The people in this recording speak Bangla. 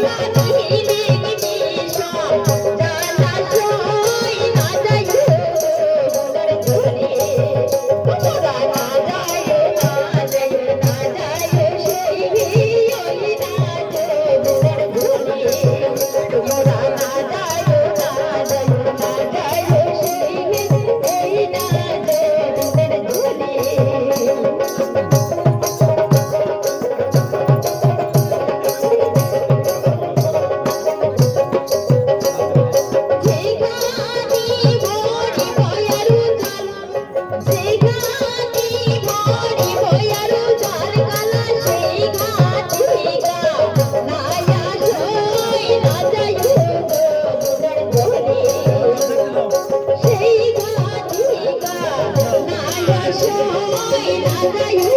Thank you. জয় না